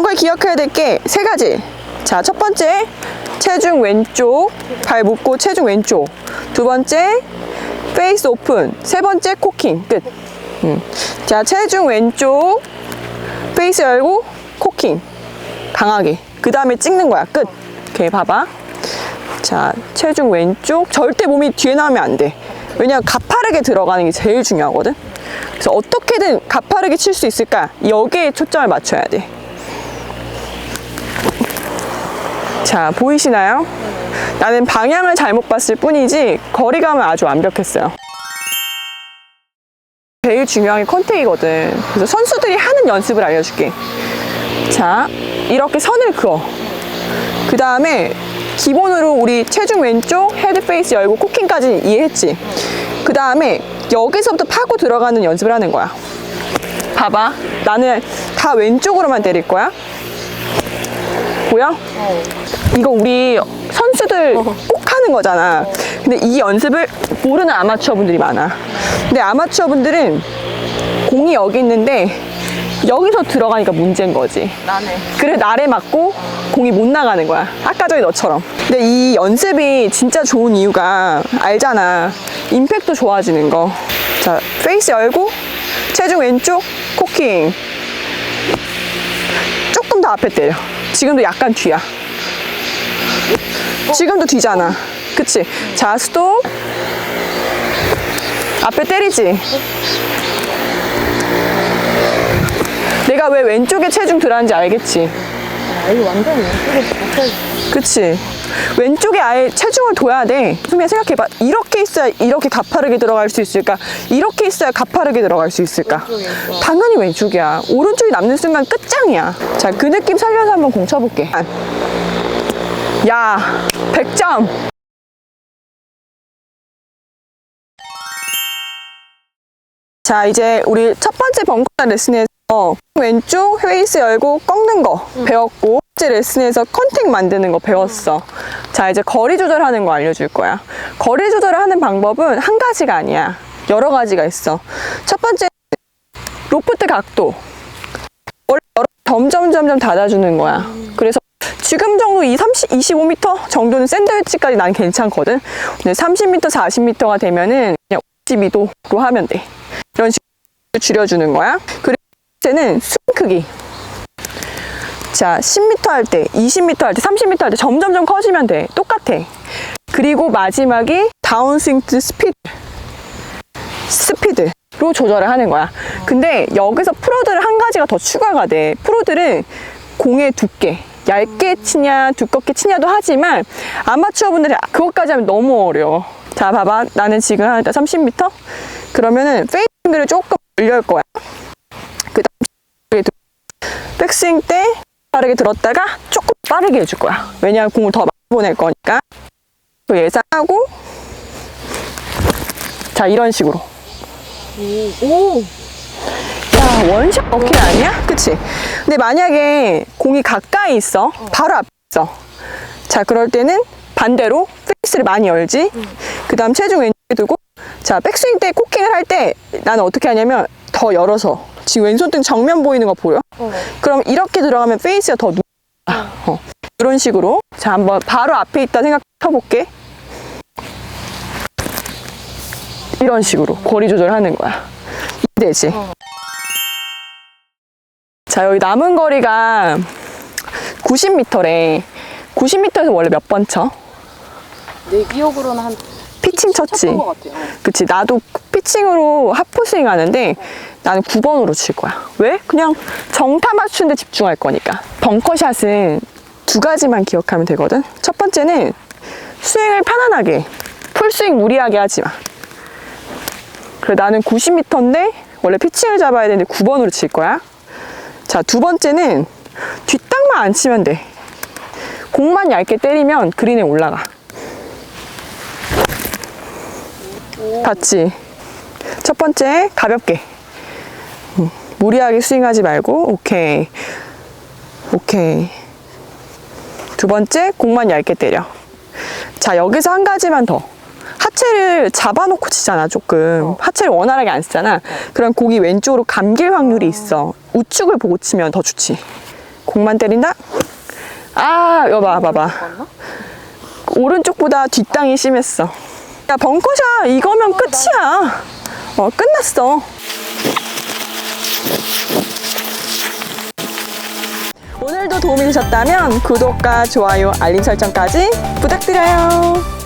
벙커에 기억해야 될 게 세 가지. 자, 첫 번째, 체중 왼쪽, 발 묶고 체중 왼쪽. 두 번째, 페이스 오픈. 세 번째, 코킹. 끝. 음. 자, 체중 왼쪽, 페이스 열고, 코킹. 강하게. 그 다음에 찍는 거야. 끝. 오케이, 봐봐. 자, 체중 왼쪽. 절대 몸이 뒤에 나오면 안 돼. 왜냐면 가파르게 들어가는 게 제일 중요하거든. 그래서 어떻게든 가파르게 칠 수 있을까? 여기에 초점을 맞춰야 돼. 자, 보이시나요? 나는 방향을 잘못 봤을 뿐이지 거리감은 아주 완벽했어요. 제일 중요한 게 컨택이거든. 그래서 선수들이 하는 연습을 알려줄게. 자, 이렇게 선을 그어. 그 다음에 기본으로 우리 체중 왼쪽 헤드 페이스 열고 코킹까지 이해했지. 그 다음에 여기서부터 파고 들어가는 연습을 하는 거야. 봐봐. 나는 다 왼쪽으로만 때릴 거야. 보여? 이거 우리 선수들 꼭 하는 거잖아. 근데 이 연습을 모르는 아마추어 분들이 많아. 근데 아마추어 분들은 공이 여기 있는데 여기서 들어가니까 문제인 거지. 나네. 그래 날에 맞고 공이 못 나가는 거야. 아까 전에 너처럼. 근데 이 연습이 진짜 좋은 이유가 알잖아. 임팩트 좋아지는 거. 자, 페이스 열고 체중 왼쪽 코킹. 조금 더 앞에 때려. 지금도 약간 뒤야. 지금도 뒤잖아. 그치? 자, 스톱. 앞에 때리지? 내가 왜 왼쪽에 체중 들어가는지 알겠지? 아, 이거 완전 왼쪽에 붙어 그치. 왼쪽에 아예 체중을 둬야 돼. 수미야 생각해봐. 이렇게 있어야 이렇게 가파르게 들어갈 수 있을까? 이렇게 있어야 가파르게 들어갈 수 있을까? 있어. 당연히 왼쪽이야. 오른쪽이 남는 순간 끝장이야. 자, 그 느낌 살려서 한번 공 쳐볼게. 야, 100점. 자, 이제 우리 첫 번째 벙커 레슨에 서 왼쪽 페이스 열고 꺾는 거 배웠고, 첫 레슨에서 컨택 만드는 거 배웠어. 자, 이제 거리 조절하는 거 알려줄 거야. 거리 조절을 하는 방법은 한 가지가 아니야. 여러 가지가 있어. 첫 번째, 로프트 각도. 원래 점점 점점 닫아주는 거야. 그래서 지금 정도 이 30, 25m 정도는 샌드위치까지 난 괜찮거든. 근데 30m, 40m가 되면은 그냥 52도로 하면 돼. 이런 식으로 줄여주는 거야. 그리고 이제는 스윙 크기. 자, 10m 할 때, 20m 할 때, 30m 할 때 점점점 커지면 돼. 똑같아. 그리고 마지막이 다운스윙 스피드. 스피드로 조절을 하는 거야. 근데 여기서 프로들은 한 가지가 더 추가가 돼. 프로들은 공의 두께. 얇게 치냐, 두껍게 치냐도 하지만 아마추어 분들이 그것까지 하면 너무 어려워. 자, 봐봐. 나는 지금 한 30m? 그러면은 페이스를 조금 올릴 거야. 그 다음 백스윙 때 빠르게 들었다가 조금 빠르게 해줄 거야. 왜냐하면 공을 더 많이 보낼 거니까. 또 예상하고 자, 이런 식으로. 오! 야, 원샷 어깨 아니야? 그치? 근데 만약에 공이 가까이 있어. 바로 앞에 있어. 자, 그럴 때는 반대로 페이스를 많이 열지. 그 다음 체중 왼쪽에 두고. 자, 백스윙 때 코킹을 할 때 나는 어떻게 하냐면 더 열어서. 지금 왼손등 정면 보이는 거 보여? 어. 그럼 이렇게 들어가면 페이스가 더 누. 어. 이런 식으로. 자, 한번 바로 앞에 있다 생각해볼게. 이런 식으로 거리 조절하는 거야. 이되지. 자, 여기 남은 거리가 90m래. 90m에서 원래 몇 번 쳐? 내 기억으로는 한 피칭 쳤지. 그치. 나도 피칭으로 하프 스윙 하는데 나는 9번으로 칠 거야. 왜? 그냥 정타 맞추는데 집중할 거니까. 벙커샷은 두 가지만 기억하면 되거든. 첫 번째는 스윙을 편안하게, 풀스윙 무리하게 하지 마. 그래, 나는 90m인데 원래 피칭을 잡아야 되는데 9번으로 칠 거야. 자, 두 번째는 뒷땅만 안 치면 돼. 공만 얇게 때리면 그린에 올라가. 봤지? 첫 번째, 가볍게. 음, 무리하게 스윙하지 말고, 오케이. 오케이. 두 번째, 공만 얇게 때려. 자, 여기서 한 가지만 더. 하체를 잡아놓고 치잖아, 조금. 하체를 원활하게 안 쓰잖아. 그럼 공이 왼쪽으로 감길 확률이 있어. 우측을 보고 치면 더 좋지. 공만 때린다. 아, 이거 봐, 봐봐. 오른쪽보다 뒷땅이 심했어. 야, 벙커샷 이거면 끝이야. 어, 끝났어. 오늘도 도움이 되셨다면 구독과 좋아요, 알림 설정까지 부탁드려요.